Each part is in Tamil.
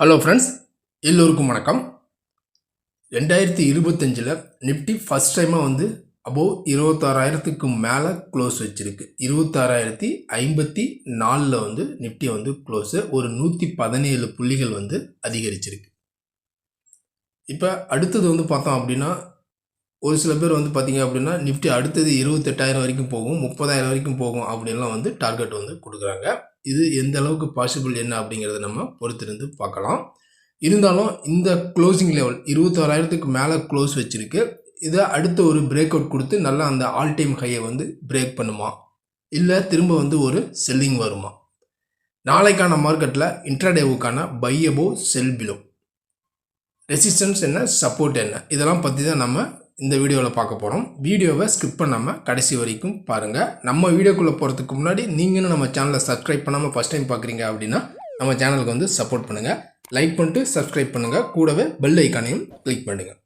ஹலோ ஃப்ரெண்ட்ஸ் எல்லோருக்கும் வணக்கம். ரெண்டாயிரத்தி இருபத்தஞ்சில் நிஃப்டி ஃபஸ்ட் டைமாக வந்து அபோவ் இருபத்தாறாயிரத்துக்கு மேலே க்ளோஸ் வச்சுருக்கு. இருபத்தாறாயிரத்தி ஐம்பத்தி நாலில் வந்து நிஃப்டி வந்து க்ளோஸு ஒரு நூற்றி பதினேழு புள்ளிகள் வந்து அதிகரிச்சிருக்கு. இப்போ அடுத்தது வந்து பார்த்தோம் அப்படின்னா ஒரு சில பேர் வந்து பார்த்தீங்க அப்படின்னா நிஃப்டி அடுத்தது இருபத்தெட்டாயிரம் வரைக்கும் போகும் முப்பதாயிரம் வரைக்கும் போகும் அப்படின்லாம் வந்து டார்கெட் வந்து கொடுக்குறாங்க. இது எந்த அளவுக்கு பாசிபிள் என்ன அப்படிங்கிறத நம்ம பொறுத்திருந்து பார்க்கலாம். இருந்தாலும் இந்த க்ளோசிங் லெவல் இருபத்தோராயிரத்துக்கு மேலே க்ளோஸ் வச்சுருக்கு. இதை அடுத்த ஒரு பிரேக் அவுட் கொடுத்து நல்லா அந்த ஆல் டைம் ஹையை வந்து பிரேக் பண்ணுமா? இல்லை திரும்ப வந்து ஒரு செல்லிங் வருமா? நாளைக்கான மார்க்கெட்டில் இன்ட்ராடேவுக்கான buy above sell below resistance என்ன சப்போர்ட் என்ன? இதெல்லாம் பற்றி தான் நம்ம இந்த வீடியோவில் பார்க்க போகிறோம் வீடியோவை ஸ்கிப் பண்ணாமல் கடைசி வரைக்கும் பாருங்கள் நம்ம வீடியோக்குள்ளே போகிறதுக்கு முன்னாடி நீங்களும் நம்ம சேனலை சப்ஸ்கிரைப் பண்ணாமல் ஃபஸ்ட் டைம் பார்க்குறீங்க அப்படின்னா நம்ம சேனலுக்கு வந்து சப்போர்ட் பண்ணுங்கள் லைக் பண்ணிட்டு சப்ஸ்கிரைப் பண்ணுங்கள் கூடவே பெல் ஐக்கானையும் கிளிக் பண்ணுங்கள்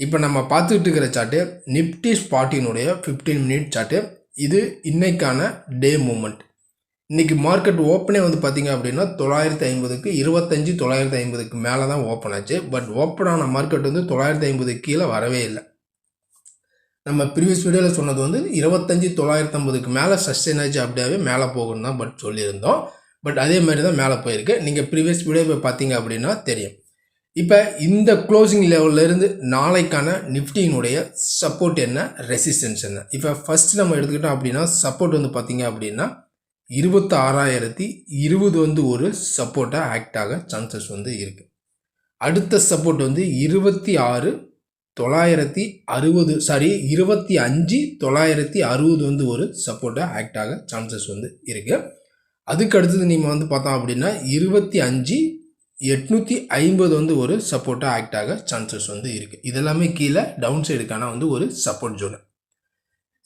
இப்போ நம்ம பார்த்துக்கிட்டு இருக்கிற சார்ட்டு நிப்டி ஸ்பாட்டினுடைய ஃபிஃப்டீன் மினிட் சார்ட்டு இது இன்றைக்கான டே மூமெண்ட் இன்றைக்கி மார்க்கெட் ஓப்பனே வந்து பார்த்திங்க அப்படின்னா தொள்ளாயிரத்தி ஐம்பதுக்கு இருபத்தஞ்சி தொள்ளாயிரத்தி ஐம்பதுக்கு மேலே தான் ஓப்பன் ஆச்சு. பட் ஓப்பனான மார்க்கெட் வந்து தொள்ளாயிரத்தி ஐம்பது கீழே வரவே இல்லை. நம்ம ப்ரீவியஸ் வீடியோவில் சொன்னது வந்து இருபத்தஞ்சி தொள்ளாயிரத்தி ஐம்பதுக்கு மேலே சஸ்டெயின் ஆச்சு அப்படியே மேலே போகணும் தான் பட் சொல்லியிருந்தோம். பட் அதே மாதிரி தான் மேலே போயிருக்கு. நீங்கள் ப்ரீவியஸ் வீடியோ போய் பார்த்தீங்க அப்படின்னா தெரியும். இப்போ இந்த க்ளோசிங் லெவல்லேருந்து நாளைக்கான நிஃப்டியினுடைய சப்போர்ட் என்ன? ரெசிஸ்டன்ஸ் என்ன? இப்போ ஃபஸ்ட்டு நம்ம எடுத்துக்கிட்டோம் அப்படின்னா சப்போர்ட் வந்து பார்த்தீங்க அப்படின்னா இருபத்தாறாயிரத்தி இருபது வந்து ஒரு சப்போர்ட்டாக ஆக்ட் ஆக சான்சஸ் வந்து இருக்குது அடுத்த சப்போர்ட் வந்து இருபத்தி ஆறு தொள்ளாயிரத்தி அறுபது சாரி இருபத்தி அஞ்சு தொள்ளாயிரத்தி அறுபது வந்து ஒரு சப்போர்ட்டாக ஆக்ட் ஆக சான்சஸ் வந்து இருக்குது அதுக்கு அடுத்தது நீங்கள் வந்து பார்த்தோம் அப்படின்னா இருபத்தி அஞ்சு எட்நூற்றி ஐம்பது வந்து ஒரு சப்போர்ட்டாக ஆக்ட் ஆக சான்சஸ் வந்து இருக்குது இதெல்லாமே கீழே டவுன் சைடுக்கான வந்து ஒரு சப்போர்ட் ஜோனு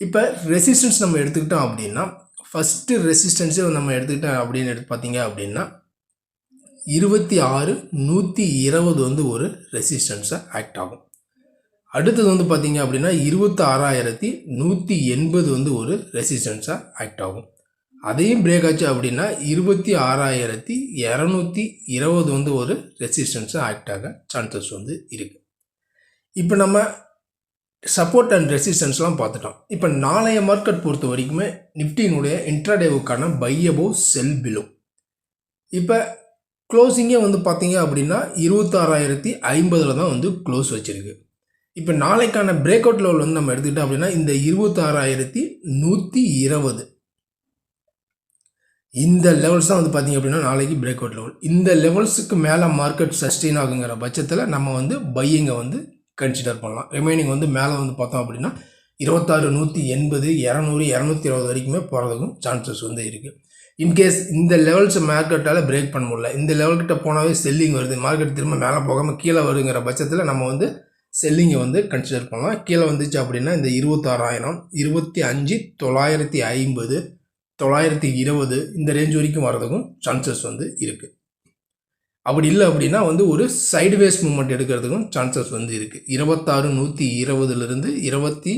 இப்போ ரெசிஸ்டன்ஸ் நம்ம எடுத்துக்கிட்டோம் அப்படின்னா ஃபஸ்ட்டு ரெசிஸ்டன்ஸே நம்ம எடுத்துக்கிட்டோம் அப்படின்னு எடுத்து பார்த்தீங்க அப்படின்னா இருபத்தி ஆறு நூற்றி இருபது வந்து ஒரு ரெசிஸ்டன்ஸாக ஆக்ட் ஆகும். அடுத்தது வந்து பார்த்தீங்க அப்படின்னா இருபத்தி ஆறாயிரத்தி நூற்றி எண்பது வந்து ஒரு ரெசிஸ்டன்ஸாக ஆக்ட் ஆகும். அதையும் பிரேக் ஆச்சு அப்படின்னா இருபத்தி ஆறாயிரத்தி இரநூத்தி இருபது வந்து ஒரு ரெசிஸ்டன்ஸாக ஆக்ட் ஆக சான்சஸ் வந்து இருக்குது இப்போ நம்ம சப்போர்ட் அண்ட் ரெசிஸ்டன்ஸ்லாம் பார்த்துட்டோம். இப்போ நாளைய மார்க்கெட் பொறுத்த வரைக்குமே நிஃப்டியினுடைய இன்ட்ராடேவுக்கான பையபோ செல் பிலோ இப்போ க்ளோசிங்கே வந்து பார்த்தீங்க அப்படின்னா இருபத்தாறாயிரத்தி ஐம்பதில் தான் வந்து க்ளோஸ் வச்சுருக்கு. இப்போ நாளைக்கான பிரேக் அவுட் லெவல் வந்து நம்ம எடுத்துக்கிட்டோம் அப்படின்னா இந்த இருபத்தாறாயிரத்தி நூற்றி இருபது. இந்த லெவல்ஸ் தான் வந்து பார்த்திங்க அப்படின்னா நாளைக்கு பிரேக் அவுட் லெவல் இந்த லெவல்ஸுக்கு மேலே மார்க்கெட் சஸ்டெயின் ஆகுங்கிற பட்சத்தில் நம்ம வந்து பையிங்கை வந்து கன்சிடர் பண்ணலாம். ரிமைனிங் வந்து மேலே வந்து பார்த்தோம் அப்படின்னா இருபத்தாறு நூற்றி எண்பது இரநூறு இரநூத்தி இருபது வரைக்குமே போகிறதுக்கும் சான்சஸ் வந்து இருக்குது இன்கேஸ் இந்த லெவல்ஸ் மார்க்கெட்டால் பிரேக் பண்ண முடியல இந்த லெவல்கிட்ட போனாவே செல்லிங் வருது மார்க்கெட் திரும்ப மேலே போகாமல் கீழே வருங்கிற பட்சத்தில் நம்ம வந்து செல்லிங்கை வந்து கன்சிடர் பண்ணலாம். கீழே வந்துச்சு அப்படின்னா இந்த இருபத்தாறாயிரம் இருபத்தி அஞ்சு தொள்ளாயிரத்தி ஐம்பது தொள்ளாயிரத்தி இருபது இந்த ரேஞ்ச் வரைக்கும் வர்றதுக்கும் சான்சஸ் வந்து இருக்குது அப்படி இல்லை அப்படின்னா வந்து ஒரு சைடுவேஸ் மூமெண்ட் எடுக்கிறதுக்கும் சான்சஸ் வந்து இருக்குது இருபத்தாறு நூற்றி இருபதுலேருந்து இருபத்தி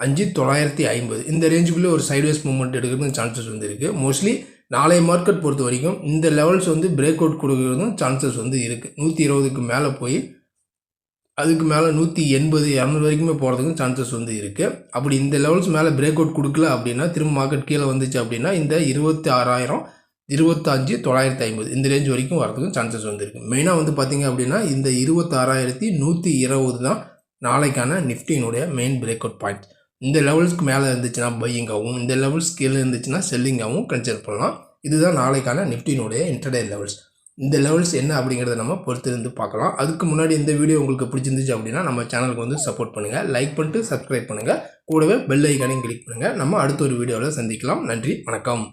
அஞ்சு தொள்ளாயிரத்தி ஐம்பது இந்த ரேஞ்சுக்குள்ளே ஒரு சைட்வேஸ் மூமெண்ட் எடுக்கிறதுக்கும் சான்சஸ் வந்து இருக்குது மோஸ்ட்லி நாளைய மார்க்கெட் பொறுத்த வரைக்கும் இந்த லெவல்ஸ் வந்து பிரேக் அவுட் கொடுக்கறதும் சான்சஸ் வந்து இருக்குது நூற்றி இருபதுக்கு மேலே போய் அதுக்கு மேலே நூற்றி எண்பது இரநூறு வரைக்குமே போகிறதுக்கும் சான்சஸ் வந்து இருக்குது அப்படி இந்த லெவல்ஸ் மேலே பிரேக் அவுட் கொடுக்கல அப்படின்னா திரும்ப மார்க்கெட் கீழே வந்துச்சு அப்படின்னா இந்த இருபத்தி ஆறாயிரம் இருபத்தஞ்சு தொள்ளாயிரத்தி ஐம்பது இந்த ரேஞ்ச் வரைக்கும் வரதுக்கும் சான்சஸ் வந்து மெயினாக வந்து பார்த்திங்க அப்படின்னா இந்த இருபத்தாறாயிரத்தி நூற்றி இருபது தான் நாளைக்கான நிஃப்டியினுடைய மெயின் பிரேக் அவுட் பாயிண்ட் இந்த லெவல்ஸ்க்கு மேலே இருந்துச்சுன்னா பையிங்காகவும் இந்த லெவல்ஸ் கீழே இருந்துச்சுன்னா செல்லிங்காகவும் கன்சிடர் பண்ணலாம். இதுதான் நாளைக்கான நிஃப்டியினுடைய இன்டர்டே லெவல்ஸ் இந்த லெவல்ஸ் என்ன அப்படிங்கிறத நம்ம பொறுத்திருந்து பார்க்கலாம். அதுக்கு முன்னாடி இந்த வீடியோ உங்களுக்கு பிடிச்சிருந்துச்சு அப்படின்னா நம்ம சேனலுக்கு வந்து சப்போர்ட் பண்ணுங்கள் லைக் பண்ணிட்டு சப்ஸ்கிரைப் பண்ணுங்கள் கூடவே பெல் ஐக்கானையும் கிளிக் பண்ணுங்கள் நம்ம அடுத்த ஒரு வீடியோவில் சந்திக்கலாம். நன்றி. வணக்கம்.